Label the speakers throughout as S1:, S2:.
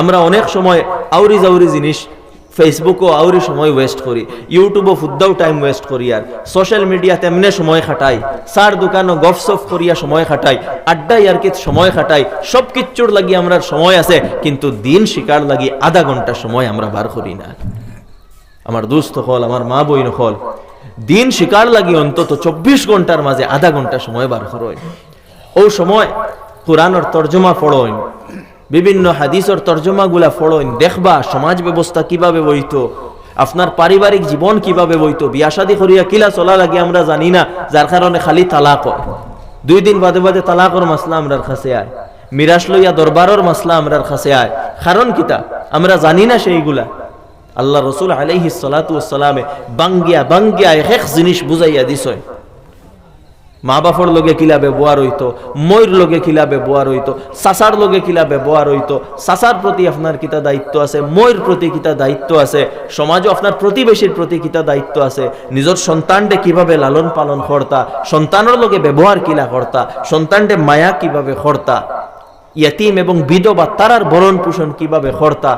S1: আমরা অনেক সময় আউরি জাউরি জিনিস ফেসবুকও আউরি সময় ওয়েস্ট করি ইউটিউবও ফুদ্দাও টাইম ওয়েস্ট করি আর সোশ্যাল মিডিয়া তেমনে সময় খাটাই, সার দোকানও গফসফ করিয়া সময় খাটাই আড্ডাই আর কি সময় খাটাই, সব কিচ্ছুর লাগি আমরা সময় আছে, কিন্তু দিন শিকার লাগি আধা ঘণ্টা সময় আমরা বার করি না। আমার দুস্থ হল, আমার মা বইন হল, দিন শিকার লাগি অন্তত চব্বিশ ঘণ্টার মাঝে আধা ঘণ্টা সময় বার করোয় ও সময় কোরআনর তর্জমা পড়ইন বিভিন্ন হাদিসর তর্জমা গুলা পড়ইন দেখবা সমাজ ব্যবস্থা কীভাবে বইতো, আপনার পারিবারিক জীবন কীভাবে বইতো, বিয়া শাদী করিয়া কিলা চলা লাগে আমরা জানি না, যার কারণে খালি তালাক দুই দিন বাদে বাদে তালাকর মাসলা আমরার কাছে আয় মিরাস লইয়া দরবারর মাসলা আমরার কাছে আয়। কারণ কিতা? আমরা জানি না সেইগুলা। আল্লাহ রসুল আলাইহি সালামে বাঙ্গিয়া বাঙ্গিয়া এক জিনিস বুঝাইয়া দিছয় মা বাপর লগে কিলা ব্যবহার হইতো ময়ূর লগে কিলা ব্যবহার হইতো সাসার লগে কিলা ব্যবহার হইতো সাসার প্রতি আপনার কিতা দায়িত্ব আছে ময়ূর প্রতি কিতা দায়িত্ব আছে সমাজও আপনার প্রতিবেশীর প্রতি কিতা দায়িত্ব আছে নিজের সন্তানডে কীভাবে লালন পালন করতা সন্তানের লগে ব্যবহার কিলা করতা সন্তানডে মায়া কীভাবে করতা ইয়াতিম এবং বিধবা তারার ভরণ পোষণ কীভাবে করতা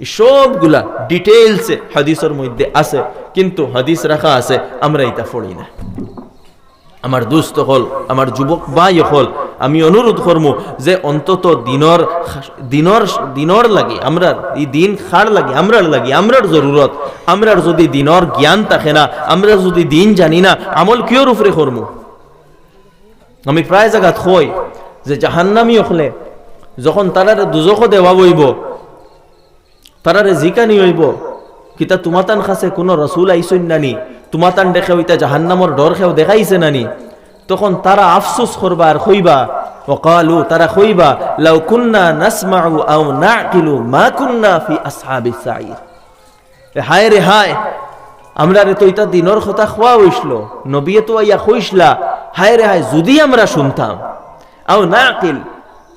S1: সবগুলা ডিটেলসে হাদিসের মধ্যে আছে, কিন্তু হাদিস রাখা আছে, আমরা এটা পড়ি না। আমার দুস্থ হল, আমার যুবক ভাই হল, আমি অনুরোধ করব যে অন্তত দিনর দিনর দিনর লাগে, আমরা এই দিন খার লাগে আমরার লাগে আমরার জরুরত আমরার যদি দিনর জ্ঞান থাকে না, আমরা যদি দিন জানি না, আমল কিয়র উপরে করব আমি প্রায় জায়গাত কই যে জাহান্নামি হলে যখন তারারে দুজখ দেওয়া বইব তারারে জিকানি হইব কিতা তোমাতান খাসে কোনো রসুল আইসইন নানি তোমাতান দেখে ওইটা জাহান্নামর ডর খেও দেখাইছে নানি। তখন তারা আফসোস করবা আর হইবা। ওকালু, তারা হইবা, লাউ কুন্না নাসমাউ আও নাকিলু মা কুন্না ফি আসহাবি সাঈর হায় রে হায়, আমরা রে তো এটা দিনর কথা খোয়া হইছিল নবিয়ে তো আইয়া হইসলা হায় রে হায়, যদি আমরা শুনতাম, আও নাকিল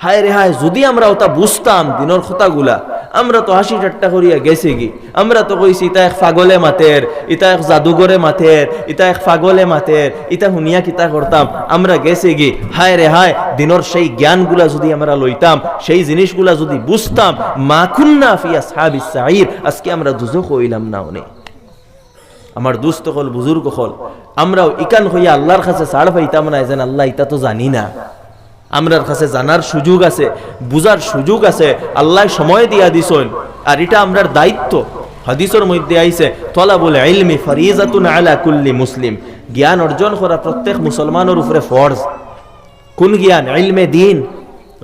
S1: হায় রে হায়, যদি আমরা ওটা বুঝতাম দিনর কথাগুলা, আমরা তো হাসি ঠাট্টা করিয়া গেছি কি? আমরা তো কইছি, ইতা এক ফাগলে মাতের, ইতা এক জাদুঘরে মাতের, ইতা এক ফাগলে মাতের, ইতা শুনিয়া কিতা করতাম? আমরা গেছি কি? হায় রে হায়, দিনর সেই জ্ঞানগুলা যদি আমরা লইতাম, সেই জিনিসগুলা যদি বুঝতাম মাখুন্না ফিয়া সাহাবিস সাইর আজকে আমরা দুজো কইলাম না অনেক। আমার দুস্থ হল, বুজুর্গ হল, আমরাও ইকান হইয়া আল্লাহর কাছে ছাড় পাইতাম না যেন আল্লাহ ইতা তো জানি না। আমরার কাছে জানার সুযোগ আছে, বুঝার সুযোগ আছে, আল্লাহ সময় দিয়া দিছন। আর এটা আমরার দায়িত্ব। হাদিসের মধ্যে আইছে তলা বলে ইলমি ফরিজাতুন আলা কুল্লি মুসলিম। জ্ঞান অর্জন করা প্রত্যেক মুসলমানের উপরে ফরজ। কোন জ্ঞান? ইলমে দিন।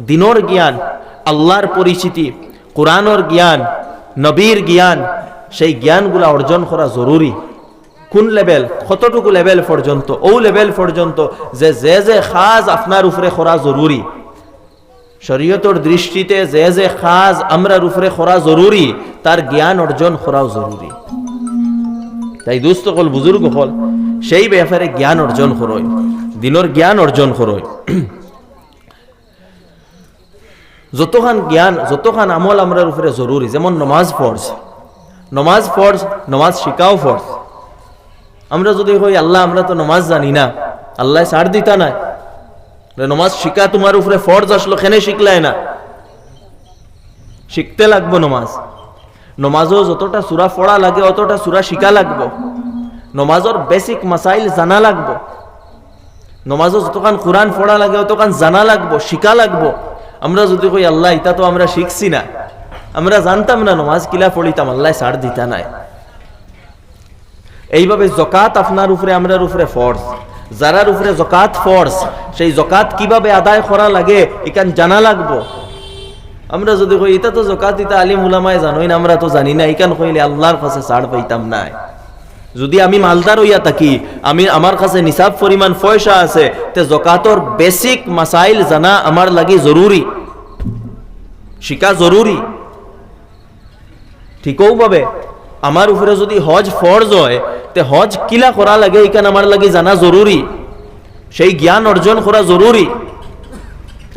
S1: দিনর জ্ঞান, আল্লাহর পরিচিতি, কোরআনর জ্ঞান, নবীর জ্ঞান, সেই জ্ঞানগুলা অর্জন করা জরুরি। কোন লেভেল কতটুকু লেভেল পর্যন্ত? ও লেভেল পর্যন্ত যে যে যে খাজ আপনার উপরে করা জরুরি। শরীয়তর দৃষ্টিতে যে যে খাজ আমরার উপরে করা জরুরি, তার জ্ঞান অর্জন করাও জরুরি। তাই দুস্থ হল বুজুর্গ হল সেই ব্যাপারে জ্ঞান অর্জন করই, দিনের জ্ঞান অর্জন করই। যতখান জ্ঞান, যতখান আমল আমরার উপরে জরুরি, যেমন নমাজ ফরজ নমাজ ফরজ, নমাজ শিকাও ফরজ। আমরা যদি হই, আল্লাহ, আমরা তো নমাজ জানি না। আল্লাহ ছাড় দিতা না নমাজ শিকা তোমার উপরে ফরজ আসলো খেনে শিখলাই না? শিখতে লাগবো নমাজ। নমাজও যতটা সুরা পড়া লাগে, অতটা সুরা শিকা লাগবো। নমাজর বেসিক মাসাইল জানা লাগবো। নমাজও যতক্ষণ কোরআন পড়া লাগে অতক্ষণ জানা লাগবো, শিকা লাগবো। আমরা যদি কই আল্লাহ ইটা তো আমরা শিখছি না। আমরা জানতাম না, নমাজ কিলা পড়িতাম, আল্লাহ সার দিতা নাই। এইভাবে জকাত আপনার উপরে, আমরার উপরে ফর্স যারার উপরে জকাত ফর্স সেই জকাত কীভাবে আদায় করা লাগে, এখান জানা লাগবো। আমরা যদি কই, এটা তো জকাত ইতা আলিম উলামায় জানোই না, আমরা তো জানি না। এখান কইলে আল্লাহর কাছে ছাড় পাইতাম নাই যদি আমি মালদার হইয়া থাকি, আমি আমার কাছে নিসাব পরিমাণ পয়সা আছে, তে জকাতর বেসিক মাসাইল জানা আমার লাগি জরুরি। শিকা জরুরি। ঠিকও ভাবে, আমার উপরে যদি হজ ফরজ হয় তে হজ কিলা করা লাগে এখানে আমার লাগে জানা জরুরি। সেই জ্ঞান অর্জন করা জরুরি।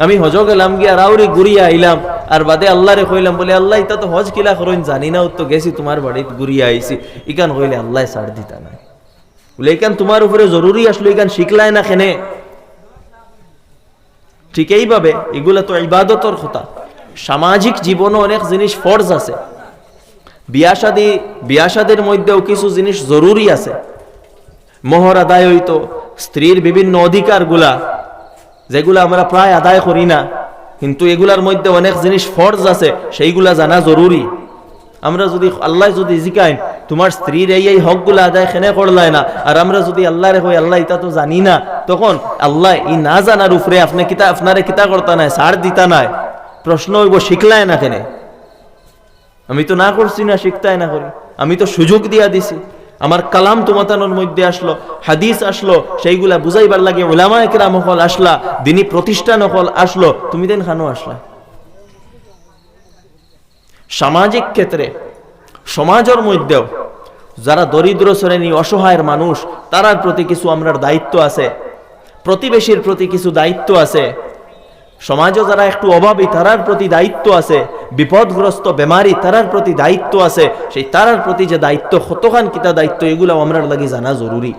S1: আমি হজ গেলাম গিয়া রাউরি ঘুরিয়া আইলাম, আর বাদে আল্লাহ রে কইলাম, বলে আল্লাহ, ইতা তো হজ কিলা করইন জানি না তো গেছি, তোমার বাড়িত ঘুরিয়া আইছি। ইকান কইলে আল্লাহ ছাড় দিতা না বলে ইকান তোমার উপরে জরুরি আসলো ইকান শিখলাই না খেনে ঠিক এইভাবে, এগুলা তো ইবাদতর কথা। সামাজিক জীবনও অনেক জিনিস ফর্জ আছে। বিয়া শাদি বিয়া শাদির মধ্যেও কিছু জিনিস জরুরি আছে। মোহর আদায় হইতো, স্ত্রীর বিভিন্ন অধিকারগুলা, যেগুলো আমরা প্রায় আদায় করি না, কিন্তু এগুলার মধ্যে অনেক জিনিস ফর্জ আছে, সেইগুলা জানা জরুরি। আমরা যদি আল্লাহ যদি জিকাইন তোমার স্ত্রীর এই এই হকগুলো আদায় খেনে করলায় না, আর আমরা যদি আল্লাহ রে কই, আল্লাহ এটা তো জানি না, তখন আল্লাহ ই না জানার উপরে আপনি কিতা, আপনারে কিতা করতা নাই সার দিতা নাই। প্রশ্ন হইব, শিখলায় না কেনে? আমি তো না করছি না, শিখতাই না করি। আমি তো সুযোগ দিয়া দিছি। আমার কালাম তোমাতানোর মধ্যে আসলো, হাদিস আসলো, সেইগুলা বুঝাইবার লাগে ওলামা একরাম হল আসলা, দিনী প্রতিষ্ঠান হল আসলো। তুমি দেন খানো আসলা। সামাজিক ক্ষেত্রে, সমাজের মধ্যেও যারা দরিদ্র শ্রেণি, অসহায়ের মানুষ, তারার প্রতি কিছু আমরার দায়িত্ব আছে। প্রতিবেশীর প্রতি কিছু দায়িত্ব আছে। সমাজও যারা একটু অভাবী, তারার প্রতি দায়িত্ব আছে। বিপদগ্রস্ত বেমারি তারার প্রতি দায়িত্ব আছে। সেই তারার প্রতি যে দায়িত্ব, কতখান কিতা দায়িত্ব এগুলো আমরার লাগি জানা জরুরি।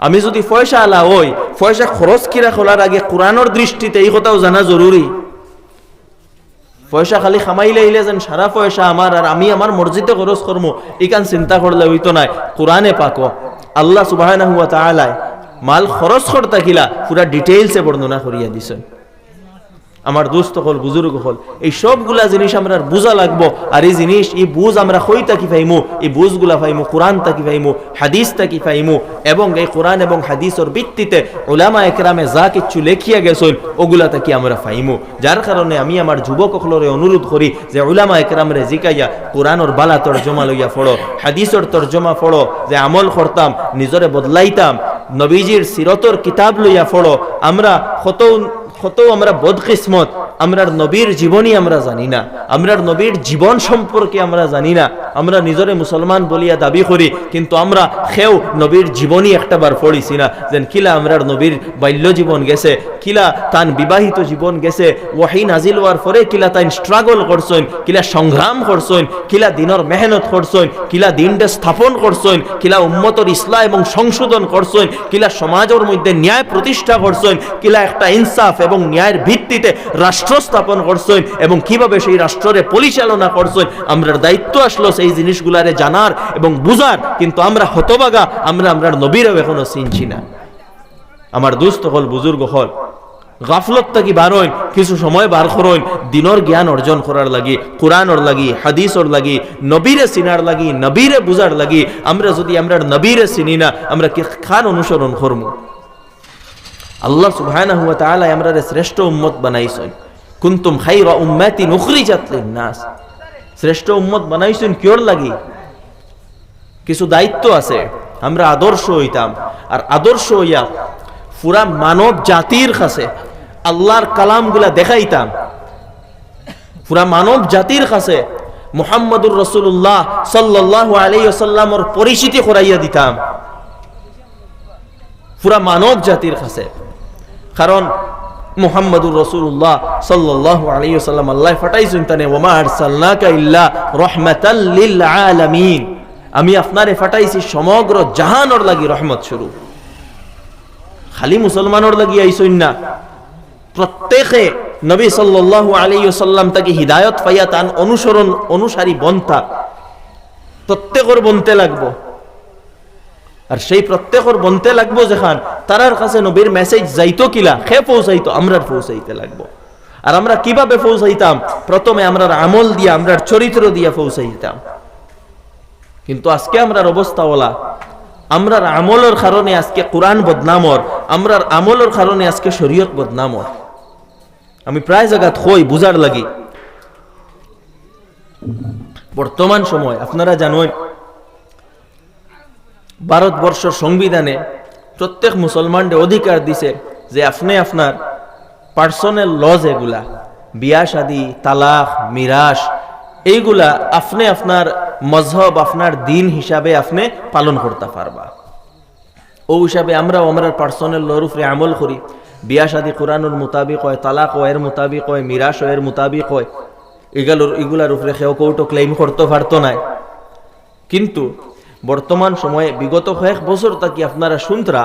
S1: আমি যদি পয়সা আলা হই পয়সা খরচ কিরা খোলার আগে কোরআনের দৃষ্টিতে এই কথাও জানা জরুরি। পয়সা খালি খামাইলে আইলে যেন সারা পয়সা আমার আর আমি আমার মসজিদে খরচ করব ইকান চিন্তা করলে হইতো নাই। কোরআনে পাকো। আল্লাহ সুবাহ মাল খরচ করতা কিলা পুরা ডিটেইলসে বর্ণনা করিয়া দিছেন আমার দোস্ত হল, বুজুর্গ হল, এই সবগুলা জিনিস আমরা বুঝা লাগবো। আর এই জিনিস, এই বুঝ আমরা হই তাকি পাইমু? এই বুঝগুলা পাইমু কোরআন তাকি পাইমু হাদিস তাকি পাইমু? এবং এই কোরআন এবং হাদিসের ভিত্তিতে ওলামা একরামে যা কিচ্ছু লেখিয়া গেছেন ওগুলা তাকি আমরা পাইমু? যার কারণে আমি আমার যুবক হলরে অনুরোধ করি যে ওলামা একরামরে জিকাইয়া কোরআনর বালা তর্জমা লইয়া ফড়ো হাদিসর তর্জমা ফড়ো যে আমল করতাম, নিজরে বদলাইতাম, নবীজির সিরতর কিতাব লইয়া ফড়ো আমরা কত কত আমরা বদকিসমত, আমরার নবীর জীবনই আমরা জানি না, আমরার নবীর জীবন সম্পর্কে আমরা জানি না, আমরা নিজরে মুসলমান বলিয়া দাবি করি, কিন্তু আমরা খেও নবীর জীবনই একটা বার পড়িছি না, যেন কিলা আমরার নবীর বাল্য জীবন গেছে, কিলা তান বিবাহিত জীবন গেছে, ওয়াহি নাজিল হওয়ার পরে কিলা তাই স্ট্রাগল করছেন, কিলা সংগ্রাম করছেন, কিলা দিনর মেহনত করছেন, কিলা দিনটা স্থাপন করছেন, কিলা উম্মতর ইসলা এবং সংশোধন করছেন, কিলা সমাজের মধ্যে ন্যায় প্রতিষ্ঠা করছেন, কিলা একটা ইনসাফ এবং ন্যায়ের ভিত্তিতে রাষ্ট্র স্থাপন করছেন এবং কীভাবে সেই রাষ্ট্রে পরিচালনা করছেন আমরার দায়িত্ব আসলো সেই জিনিসগুলারে জানার এবং বুঝার। কিন্তু আমরা হতবাগা, আমরা আমরার নবীরাও এখনও চিনছি না। আমার দুস্থ হল, বুজুর্গ হল। গাফলত থাকি বারইন কিছু সময় বার করইন, দিনর জ্ঞান অর্জন করার লাগি, কোরআনর লাগি, হাদিসর লাগি, নবীরে চিনার লাগি, নবীরে বুঝার লাগি। আমরা যদি আমরা নবীরে চিনি না, আমরা কি খান অনুসরণ করব আল্লাহ সুবহানাহু ওয়া তাআলা আমরা শ্রেষ্ঠ উম্মত বানাইছেন। কুনতুম খাইরা উম্মাতিন উখরিজাত লিন-নাস। শ্রেষ্ঠ উম্মত বানাইছেন কিওর লাগি? কিছু দায়িত্ব আছে, আমরা আদর্শ হইতাম। আর আদর্শ হইয়া পুরা মানব জাতির কাছে আল্লাহর কালামগুলা দেখাইতাম। পুরা মানব জাতির কাছে মুহাম্মদুর রসুল্লাহ সাল্লাহ আলাইসাল্লামর পরিচিতি করাইয়া দিতাম। পুরা মানব জাতির কাছে। কারণ মুহাম্মদুর রসুল্লাহ সাল্লাহ আলাইসাল্লাম আল্লাহ ফাটাইছেন তানে ওমা আরসালনাকা ইল্লা রহমাতাল লিল আলামিন। আমি আপনারে ফাটাইছি সমগ্র জাহানর লাগি রহমত শুরু খালি মুসলমানর লাগি আইসইন না। প্রত্যেকে নবী সাল্লাল্লাহু আলাইহি সাল্লাম তাকে হিদায়ত পাইয়া তান অনুসরণ অনুসারী বন্তা। প্রত্যেকর বনতে লাগবো। আর সেই প্রত্যেকর বনতে লাগবো যেখান, তারার কাছে নবীর মেসেজ যাইতো কিলা? খে পৌঁছাইতো? আমরার পৌঁছাইতে লাগবো। আর আমরা কীভাবে পৌঁছাইতাম? প্রথমে আমরার আমল দিয়া, আমরার চরিত্র দিয়া পৌঁছাইতাম। কিন্তু আজকে আমরার অবস্থা ওলা। আমরার আমলের কারণে আজকে কোরআন বদনামর। আমরার আমলের কারণে আজকে শরীয়ত বদনামর। আমি প্রায় জায়গাত হই, বুঝার লাগি। বর্তমান সময়, আপনারা জানেন ভারতবর্ষ সংবিধানে প্রত্যেক মুসলমানদের অধিকার দিছে যে আপনি আপনার পার্সোনাল লজ এগুলা, বিয়া শাদি, তালাক মিরাস এইগুলা আপনি আপনার মজহব, আপনার দিন হিসাবে আপনি পালন করতে পারবা। ও হিসাবে আমরাও আমরা পার্সোনাল লর উপরে আমল করি। বিয়া শাদি কোরআনুর মোতাবিক হয়, তালাক এর মোতাবিক হয় মিরাস এর মোতাবিক হয়। এগুলোর এগুলার উপরে কেউ কৌটো ক্লেম করতে পারতো নাই। কিন্তু বর্তমান সময়ে বিগত কয়েক বছর তাকি আপনারা শুনতরা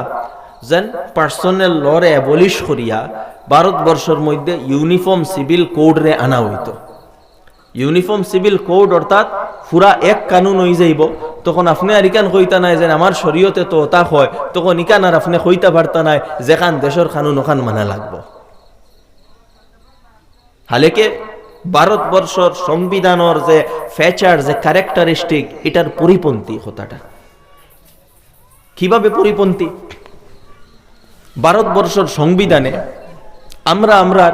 S1: যেন পার্সোনাল লরে অ্যাবলিশ করিয়া ভারতবর্ষের মধ্যে ইউনিফর্ম সিভিল কোড রে আনা হইতো। ইউনিফর্ম সিভিল কোড অর্থাৎ পুরা এক কানুন হয়ে যাইব, তখন আপনি আর ইকান কইতা নাই যে আমার শরীয়তে তো ওটা হয়, তখন ইকান আর আপনি কইতা পারতা নাই যেখান দেশের কানুন ওখান মানা লাগবো। হালেকে ভারতবর্ষর সংবিধানের যে ফ্যাচার যে ক্যারেক্টারিস্টিক এটার পরিপন্থী কথাটা। কীভাবে পরিপন্থী? ভারতবর্ষের সংবিধানে আমরা আমরার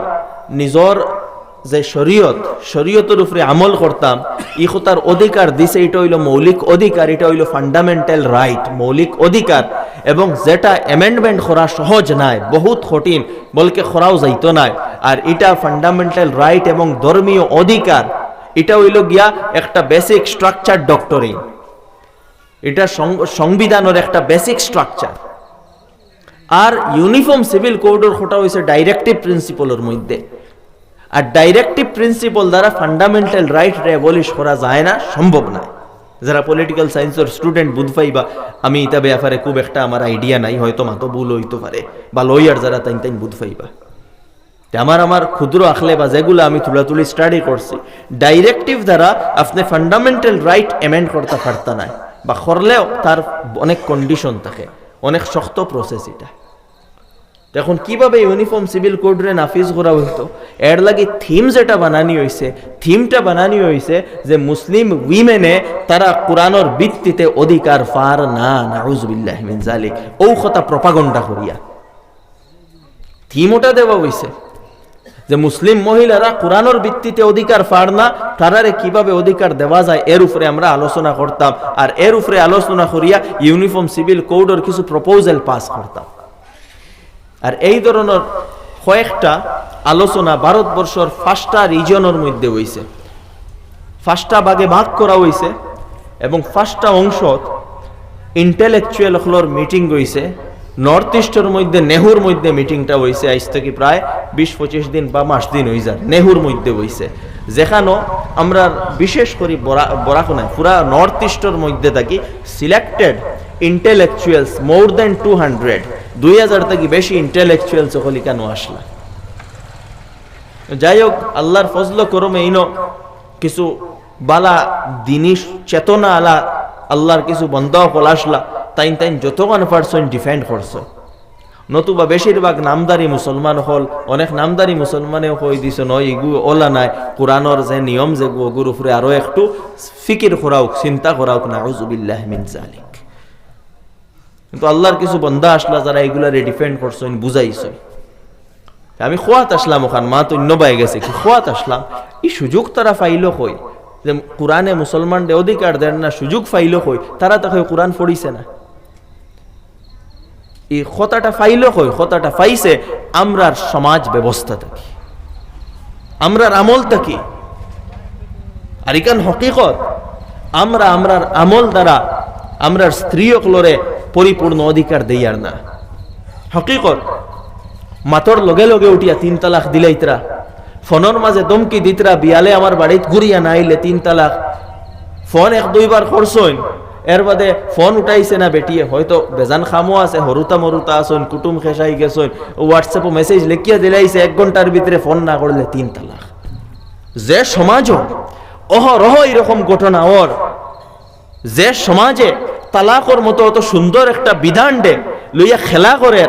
S1: নিজর যে শরীয়ত, শরীয়তের উপরে আমল করতাম ই তার অধিকার দিছে, এটা হইল মৌলিক অধিকার, এটা হইল ফান্ডামেন্টাল রাইট মৌলিক অধিকার। এবং যেটা অ্যামেন্ডমেন্ট করা সহজ নাই, বহুত কঠিন, বলকে করাও যাইতো নাই। আর এটা ফান্ডামেন্টাল রাইট এবং ধর্মীয় অধিকার, এটা হইল গিয়া একটা বেসিক স্ট্রাকচার ডক্টরিং এটা সংবিধানের একটা বেসিক স্ট্রাকচার আর ইউনিফর্ম সিভিল কোডের খোটা হয়েছে ডাইরেক্টিভ প্রিন্সিপলের মধ্যে। আর ডাইরেক্টিভ প্রিন্সিপল দ্বারা ফান্ডামেন্টাল রাইট রেবলিশ করা যায় না, সম্ভব না যারা পলিটিক্যাল সায়েন্সের স্টুডেন্ট বুধ পাইবা আমি এটা ব্যাপারে খুব একটা আমার আইডিয়া নাই, হয়তো মাতো ভুল হইতে পারে বা লয়ার যারা তাই তাই বুধ পাইবা আমার আমার ক্ষুদ্র আখলে বা যেগুলো আমি তুলাতুলি স্টাডি করছি ডাইরেক্টিভ দ্বারা আপনি ফান্ডামেন্টাল রাইট এমেন্ড করতে পারতা নাই, বা করলেও তার অনেক কন্ডিশন থাকে, অনেক শক্ত প্রসেস এটা এখন কীভাবে ইউনিফর্ম সিভিল কোড রে নাফিজ করা হইতো এর লাগে থিম যেটা বানানি হয়েছে থিমটা বানানি হয়েছে যে মুসলিম উইমেনে তারা কোরআনোর ভিত্তিতে অধিকার ফার না নাউজুবিল্লাহ মিন জালিক। ও কথা প্রপাগন্ডা করিয়া থিম ওটা দেওয়া হয়েছে যে মুসলিম মহিলারা কোরআনোর ভিত্তিতে অধিকার পার না তারারে কীভাবে অধিকার দেওয়া যায় এর উপরে আমরা আলোচনা করতাম। আর এর উপরে আলোচনা করিয়া ইউনিফর্ম সিভিল কোডের কিছু প্রপোজাল পাস করতাম। আর এই ধরনের কয়েকটা আলোচনা ভারতবর্ষর পাঁচটা রিজনের মধ্যে হয়েছে পাঁচটা ভাগে ভাগ করা হয়েছে এবং পাঁচটা অংশ ইন্টেলেকচুয়াল হলোর মিটিং হয়েছে নর্থ ইস্টের মধ্যে নেহুর মধ্যে মিটিংটা হয়েছে আজ থেকে প্রায় বিশ পঁচিশ দিন বা মাস দিন হয়ে যায় নেহুর মধ্যে হয়েছে যেখানো আমরা বিশেষ করে বরা বরাকোনায় পুরা নর্থ ইস্টের মধ্যে থাকি। Selected intellectuals more than two hundred দুই হাজার থেকে বেশি ইন্টেলেকচুয়ালস হলি কেন আসলা? যাই হোক আল্লাহর ফজল করমে ইনো কিছু বালা জিনিস চেতনা আলা আল্লাহর কিছু বন্ধ কল আসলা, তাইন তাইন যতক্ষণ পারছেন ডিফেন্ড করছ। নতুবা বেশিরভাগ নামদারি মুসলমান হল, অনেক নামদারি মুসলমানে কই দিছে, নয় ইগু ওলা নাই কোরআনর যে নিয়ম যে গুর উপরে আরও একটু ফিকির করাওক, চিন্তা করাওক না মিন জালিক। কিন্তু আল্লাহর কিছু বন্ধা আসলা যারা এগুলারে ডিফেন্ড করছেন বুঝাইছে। আমি খোয়াত আসলাম ওখান, মা তো বাই গেছে কি খোয়াত আসলাম। এই সুযোগ তারা ফাইল কই? যে কোরআনে মুসলমানদের অধিকার দেন না, সুযোগ ফাইল কই? তারা তো কই কোরআন পড়িছে না। এই কথাটা ফাইল কই? কথাটা ফাইছে আমরার সমাজ ব্যবস্থা থাকি। আমরার আমল থাকি। আর ইকান হকিকত, আমরা আমরার আমল দ্বারা, আমরার স্ত্রী অকলরে পরিপূর্ণ অধিকার দেইয়ার না। হকিকত, মাতর লগে লগে উঠিয়া তিন তালাক দিলাইতরা, ফোনের মাঝে দমকি দিতরা, বিয়ালে আমার বাড়িত ঘুরিয়া না আইলে তিন তালাক। ফোন এক দুইবার করছইন এর বাদে ফোন উঠাইছে না বেটিয়ে, হয়তো বেজান খামো আছে, হরুতা মরুতা আসুন কুটুম খেসাই গেছইন হোয়াটসঅ্যাপে মেসেজ লিখিয়া দিলাইছে, এক ঘণ্টার ভিতরে ফোন না করলে তিন তালাক। যে সমাজ অহ রহ এরকম ঘটনা ওর যে সমাজে তালাকর মতো অত সুন্দর একটা বিধান দে লইয়া খেলা করে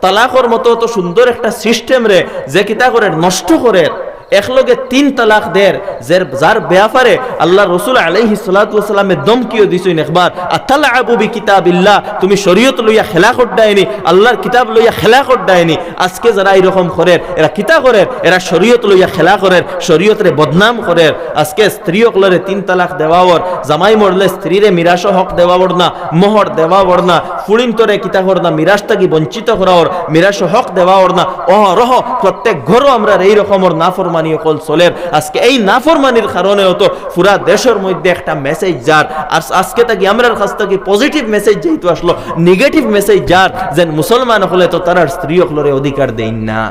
S1: তালাকর মতো অত সুন্দর একটা সিস্টেম রে, যে কিতা করে নষ্ট করে একলগে তিন তালাক দের, যার যার ব্যাপারে আল্লাহ রসুল আলাইহি সালামের দমকিও দিছইন একবার আতালা আবু বি কিতাবিল্লাহ তুমি শরীয়ত লইয়া খেলা করডায়নি আল্লাহর কিতাব লইয়া খেলা করডায়নি আজকে যারা এরকম করে এরা কিতা করে এরা শরীয়ত লইয়া খেলা করে শরীয়তরে বদনাম করে আজকে স্ত্রী অকলরে তিন তালাক দেওয়ার জামাই মরলে স্ত্রীরে মিরাস হক দেওয়ার না, মোহর দেওয়ার না ফুড়িন তরে কিতা কর না মিরাস থাকি বঞ্চিত করাওর মিরাস হক দেওয়ার না। অহ রহ প্রত্যেক ঘরও আমরা এই রকমের নাফরমানি অকল চলের আজকে এই নাফরমানির কারণেও তো পুরা দেশের মধ্যে একটা মেসেজ যার। আর আজকে থাকি আমরার কাছ থেকে পজিটিভ মেসেজ যেহেতু আসলো নেগেটিভ মেসেজ যার যে মুসলমান হলে তো তার স্ত্রী অকলরে অধিকার দেই না।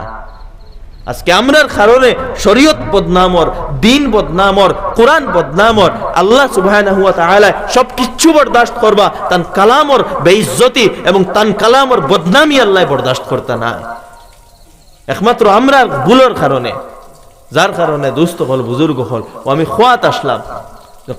S1: আজকে আমরার কারণে শরীয়ত বদনামর, দিন বদনামর, কোরআন বদনামর, আল্লাহ তাআলা সব কিচ্ছু বরদাস্ত করবা, তান কালামর বেইজ্জতি এবং তান কালামর বদনামি আল্লাহ বরদাস্ত করতে না একমাত্র আমরা ভুলের কারণে। যার কারণে দুস্থ হল, বুজুর্গ হল। ও আমি খোয়াত আসলাম।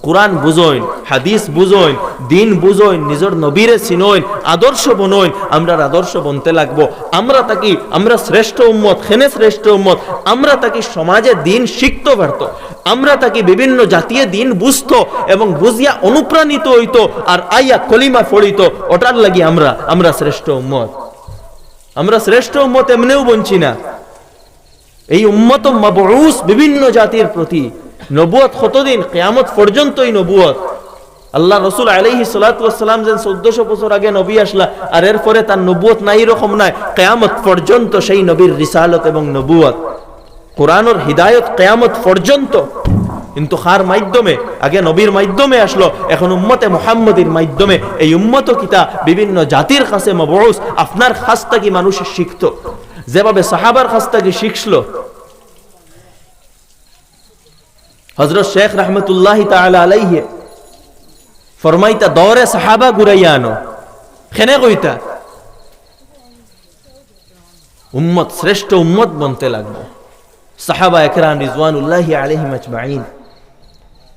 S1: কোরআন বুঝইন, হাদিস বুঝইন, দিন বুঝইন, নিজের নবীরে চিনইন, আদর্শ বনইন, আমরা আদর্শ বনতে লাগবো। আমরা তাকি, আমরা শ্রেষ্ঠ উম্মত, খেনে শ্রেষ্ঠ উম্মত, আমরা তাকি সমাজে দিন শিখতে পারতো আমরা তাকে বিভিন্ন জাতীয় দিন বুঝতো এবং বুঝিয়া অনুপ্রাণিত হইতো আর আইয়া কলিমা ফড়িত ওটার লাগি আমরা আমরা শ্রেষ্ঠ উম্মত। আমরা শ্রেষ্ঠ উম্মত এমনিও বঞ্চি না এই উম্মত মাবউস বিভিন্ন জাতির প্রতি। নবুয়ত কতদিন? কেয়ামত পর্যন্তই নবুয়ত। আল্লাহ রসুল আলাইহি সালাম যেন চোদ্দশো বছর আগে নবী আসলা, আর এর এরপরে তার নবুয়ত নাই রকম নাই, কেয়ামত পর্যন্ত সেই নবীর রিসালত এবং নবুয়ত। কোরআনর হিদায়ত কেয়ামত পর্যন্ত। কিন্তু খার মাধ্যমে? আগে নবীর মাধ্যমে আসলো, এখন উম্মতে মোহাম্মদীর মাধ্যমে। এই উম্মত কিতা বিভিন্ন জাতির কাছে মবউস, আপনার খাস কি মানুষ শিখতো যেভাবে সাহাবার কাছ থেকে শিখছিল হজরত শেখ রহমতুল্লাহ আলাইহে ফরমাইতা দৌরে সাহাবা ঘুরাইয়া আনো। খেনে কইতা? উম্মত, শ্রেষ্ঠ উম্মত বনতে লাগবো। সাহাবা একরাম রিজওয়ানুল্লাহ আলহিম আজমাইন।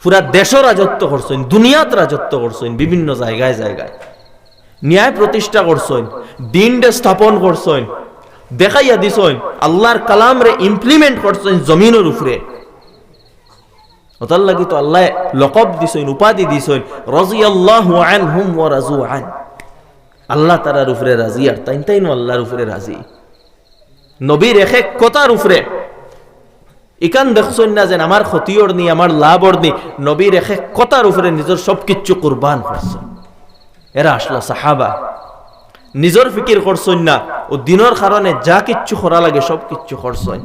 S1: পুরা দেশও রাজত্ব করছেন, দুনিয়াত রাজত্ব করছেন, বিভিন্ন জায়গায় জায়গায়। ন্যায় প্রতিষ্ঠা করছেন দিনটা স্থাপন করছেন। দেখাইয়া দিছেন, আল্লাহর কালাম রে ইমপ্লিমেন্ট করছেন জমিনের উপরে। ওতার লাগি তো আল্লাহ লকব দিছেন, উপাধি দিছেন, রাজিয়াল্লাহু আনহুম ওয়া রাজু আন। আল্লাহ তারার উপরে রাজি আর তাইন তাইন আল্লাহর উপরে রাজি। নবীর এক এক কথার উপরে। ইকান দেখছেন না যেন আমার ক্ষতিওর নি আমার লাভর নি নবীর এক এক কথার উপরে নিজের সবকিছু কুরবান করছেন। এরা আসলা সাহাবা। নিজের ফিকির করছেন না। ও দিনের কারণে যা কিচ্ছু করা লাগে সব কিচ্ছু করছেন।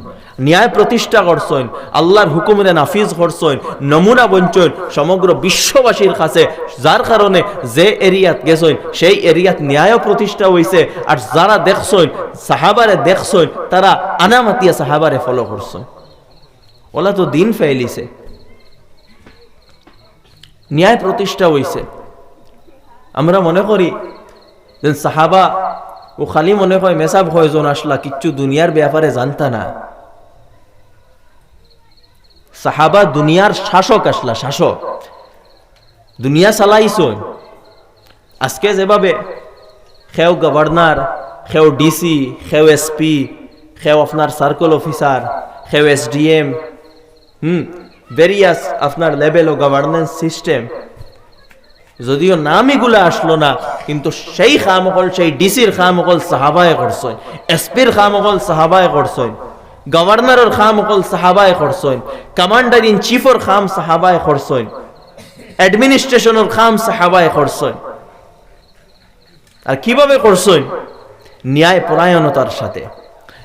S1: ন্যায় প্রতিষ্ঠা করছেন, আল্লাহর হুকুমরে নাফিজ করছেন, নমুনা বঞ্চন সমগ্র বিশ্ববাসীর কাছে। যার কারণে যে এরিয়াত গেছেন, সেই এরিয়াত ন্যায় প্রতিষ্ঠা হয়েছে আর যারা দেখছেন, সাহাবারে দেখছেন, তারা আনামাতিয়া সাহাবারে ফলো করছেন। ওলা তো দিন ফেলিছে। ন্যায় প্রতিষ্ঠা হয়েছে আমরা মনে করি যে সাহাবা ও খালি মনে হয় মেসাব হয়জন আসলা, কিচ্ছু দুনিয়ার ব্যাপারে জানতা না। সাহাবা দুনিয়ার শাসক আসলা, শাসক। দুনিয়া চালাইছন আজকে যেভাবে খেও গভর্নর খেও ডিসি খেও এসপি খেও আপনার সার্কেল অফিসার খেও এসডিএম, হুম ভেরিয়াস আপনার লেভেল ও গভর্নেন্স সিস্টেম যদিও নামইগুলো আসলো না, কিন্তু সেই খামকল সেই ডিসির খামকল সাহাবায় করছেন এসপির খামকল সাহাবায় করছেন গভর্নরের খামকল সাহাবায় করছেন কমান্ডার ইন চিফর খাম সাহাবায় করছেন অ্যাডমিনিস্ট্রেশনের খাম সাহাবায় করছেন আর কীভাবে করছেন ন্যায় পরায়ণতার সাথে,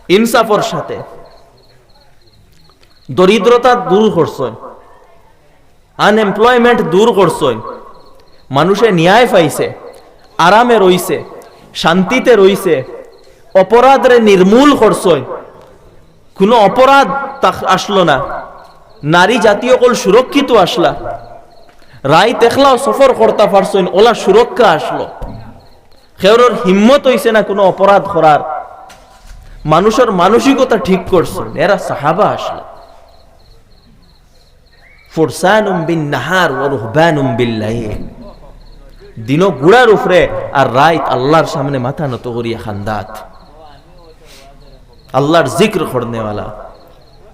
S1: ইনসাফর সাথে, দরিদ্রতা দূর করছেন আনএমপ্লয়মেন্ট দূর করছেন মানুষে ন্যায় পাইছে, আরামে রইছে, শান্তিতে রইছে, অপরাধরে নির্মূল করছই কোনো অপরাধ আসলো না, নারী জাতীয় কল সুরক্ষিত আসলা। রায় দেখলাও সফর করতে পারছেন, ওলা সুরক্ষা আসলো। খেওর হিম্মত হইছে না কোনো অপরাধ করার। মানুষের মানসিকতা ঠিক করছেন, এরা সাহাবা আসলো। ফুরসানুম বিন নাহার ও রুহবানুম বিল্লাইল দিনও গুড়ার উপরে আর রাইত আল্লাহর সামনে মাথা নত করিয়া খান্দাত। আল্লাহর জিক্র করনেওয়ালা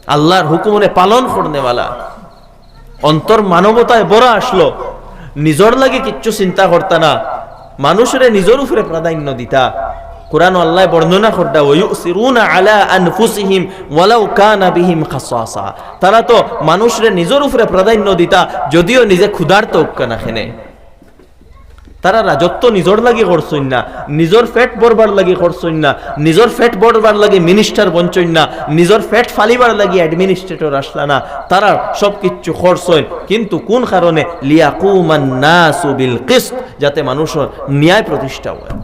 S1: আল্লাহর হুকুমনে পালন করনেওয়ালা অন্তর মানবতায় বড় আসলো, নিজর লাগে কিচ্ছু চিন্তা করতা না। মানুষের নিজের উপরে প্রাধান্য দিতা। কোরআন আল্লাহ বর্ণনা করদা, ওয়ুসিরুনা আলা আনফুসিহিম ওয়ালাউ কানা বিহিম খাসাসা। তারা তো মানুষের নিজের উপরে প্রাধান্য দিতা, যদিও নিজে ক্ষুধার্ত না খেনে। তারা রাজত্ব নিজর লাগি করছই না, নিজর ফেট বরবার লাগি করছই না, নিজর ফেট বরবার লাগে মিনিস্টার বঞ্চই না, নিজর ফেট ফালিবার লাগি অ্যাডমিনিস্ট্রেটর আসলা না, তারা সব কিচ্ছু করছই কিন্তু কোন কারণে? লিয়াকুমান নাসু বিল কিসত, যাতে মানুষ ন্যায় প্রতিষ্ঠা হয়।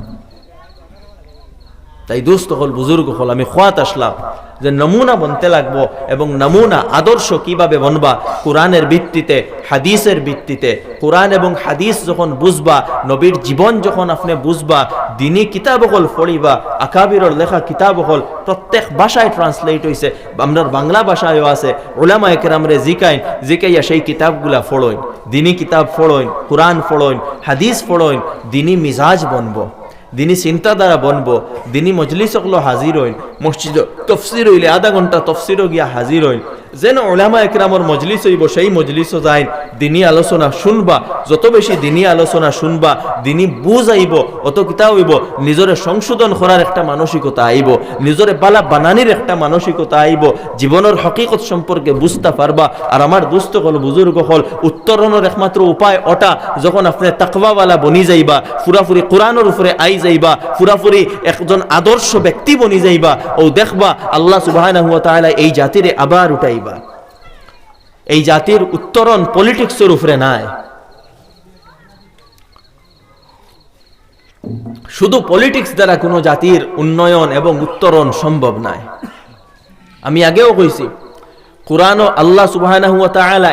S1: তাই দোস্ত হল, বুজুর্গ হল, আমি খোয়াত আসলাম যে নমুনা বনতে লাগবো এবং নমুনা আদর্শ কীভাবে বনবা? কোরআনের ভিত্তিতে, হাদিসের ভিত্তিতে। কোরআন এবং হাদিস যখন বুঝবা, নবীর জীবন যখন আপনি বুঝবা, দিনী কিতাব হল পড়িবা, আকাবিরর লেখা কিতাব হল প্রত্যেক ভাষায় ট্রান্সলেট হয়েছে আমরা বাংলা ভাষায়ও আছে ওলামা একরামরে জিকাইন, জিকাইয়া সেই কিতাবগুলা ফড়ইন দিনী কিতাব ফড়ইন কোরআন ফড়ইন হাদিস ফড়ইন দিনী মিজাজ বনবো। দিনী দ্বারা বনবো। দিনী মজলিস সকলো হাজির হইন মসজিদ তফসির হইলে আধা ঘণ্টা তফসিরও গিয়া হাজির হইন যেন ওলামা একরামর মজলিস হইব, সেই মজলিসও যাইন। দিনী আলোচনা শুনবা, যত বেশি দিনী আলোচনা শুনবা, দিনী বুঝ আইব, অত কিতা হইব, নিজরে সংশোধন করার একটা মানসিকতা আইব, নিজরে বালা বানানির একটা মানসিকতা আইব জীবনের হকিকত সম্পর্কে বুঝতে পারবা। আর আমার দুস্থ হল, বুজুর্গ হল উত্তরণের একমাত্র উপায় ওটা, যখন আপনি তাকওয়াওয়ালা বনি যাইবা পুরাপুরি কোরআনের উপরে আই যাইবা পুরাপুরি একজন আদর্শ ব্যক্তি বনি যাইবা, ও দেখবা আল্লাহ তাআলা এই জাতিরে আবার উঠাইবা। এই জাতির উত্তরণ পলিটিক্সের উপরে নাই। শুধু পলিটিক্স দ্বারা কোনো জাতির উন্নয়ন এবং উত্তরণ সম্ভব নাই। আমি আগেও কইছি, কোরআন ও আল্লাহ সুবহানাহু ওয়া তাআলা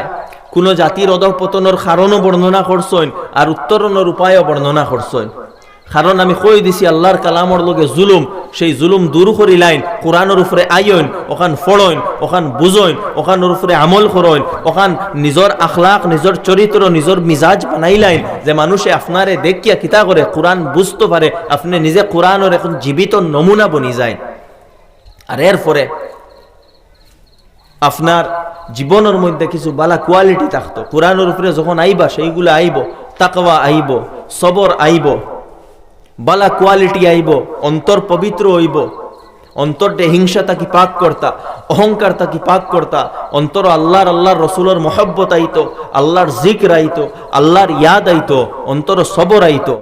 S1: কোন জাতির অধপতনের কারণও বর্ণনা করছেন আর উত্তরণের উপায়ও বর্ণনা করছেন। কারণ আমি কই দিছি, আল্লাহর কালামর লগে জুলুম, সেই জুলুম দূর করি লাইন, কোরআনের উপরে আইন ওখান ফড়ইন ওখান বুঝইন ওখানের উপরে আমল করইন ওখান নিজর আখলাক নিজর চরিত্র, নিজর মিজাজ বানাই লাইন, যে মানুষে আপনারে দেখিয়া কিতা করে, কোরআন বুঝতে পারে, আপনি নিজে কোরআনের এখন জীবিত নমুনা বনি যায় আর এরপরে আপনার জীবনের মধ্যে কিছু বালা কোয়ালিটি থাকতো। কোরআনের উপরে যখন আইবা, সেইগুলো আইব, তাকওয়া আইব, সবর আইব বালা কোয়ালিটি আইব, অন্তর পবিত্র হইব। অন্তরটে হিংসা তাকি পাক করতা, অহংকার তাকি পাক করতা। অন্তর আল্লাহর আল্লাহর রসুলের মহব্বত আইত, আল্লাহর জিক আইতো, আল্লাহর ইয়াদ আইত, অন্তর সবর আইতো।